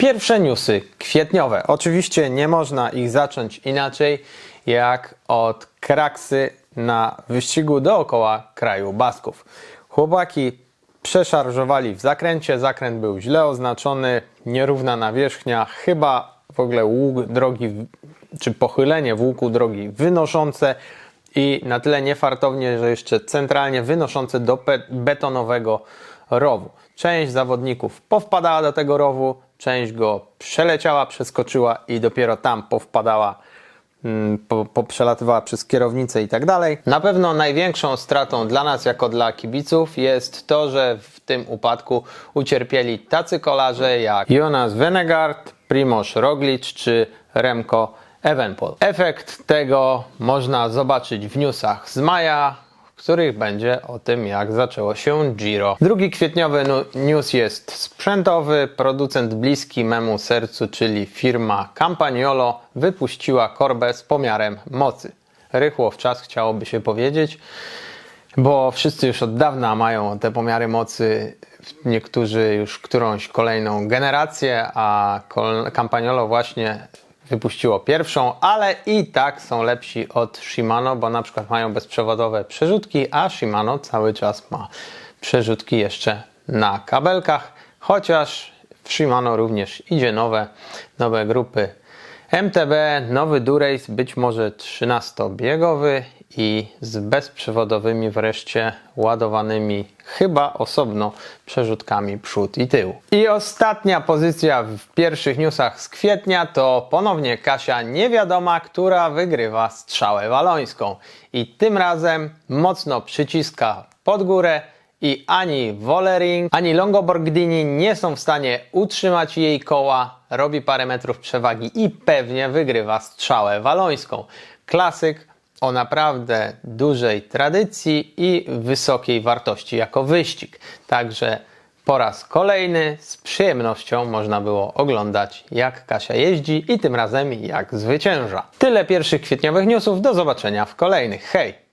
Pierwsze newsy kwietniowe. Oczywiście nie można ich zacząć inaczej jak od kraksy na wyścigu dookoła kraju Basków. Chłopaki przeszarżowali w zakręcie, zakręt był źle oznaczony, nierówna nawierzchnia, chyba w ogóle łuk drogi, czy pochylenie w łuku drogi wynoszące i na tyle niefartownie, że jeszcze centralnie wynoszące do betonowego rowu. Część zawodników powpadała do tego rowu, część go przeleciała, przeskoczyła i dopiero tam powpadała, mm, po, po przelatywała przez kierownicę i tak dalej. Na pewno największą stratą dla nas, jako dla kibiców, jest to, że w tym upadku ucierpieli tacy kolarze jak Jonas Venegard, Primoz Roglic czy Remco Evenpol. Efekt tego można zobaczyć w newsach z maja, których będzie o tym, jak zaczęło się Giro. Drugi kwietniowy news jest sprzętowy. Producent bliski memu sercu, czyli firma Campagnolo, wypuściła korbę z pomiarem mocy. Rychło w czas chciałoby się powiedzieć, bo wszyscy już od dawna mają te pomiary mocy, niektórzy już którąś kolejną generację, a Campagnolo właśnie wypuściło pierwszą, ale i tak są lepsi od Shimano, bo na przykład mają bezprzewodowe przerzutki, a Shimano cały czas ma przerzutki jeszcze na kabelkach, chociaż w Shimano również idzie nowe, nowe grupy MTB, nowy Durace, być może 13-biegowy i z bezprzewodowymi wreszcie ładowanymi chyba osobno przerzutkami przód i tył. I ostatnia pozycja w pierwszych newsach z kwietnia to ponownie Kasia niewiadoma, która wygrywa strzałę walońską. I tym razem mocno przyciska pod górę i ani Vollering, ani Longoborgini nie są w stanie utrzymać jej koła, robi parę metrów przewagi i pewnie wygrywa strzałę walońską. Klasyk o naprawdę dużej tradycji i wysokiej wartości jako wyścig. Także po raz kolejny z przyjemnością można było oglądać, jak Kasia jeździ i tym razem jak zwycięża. Tyle pierwszych kwietniowych newsów. Do zobaczenia w kolejnych. Hej!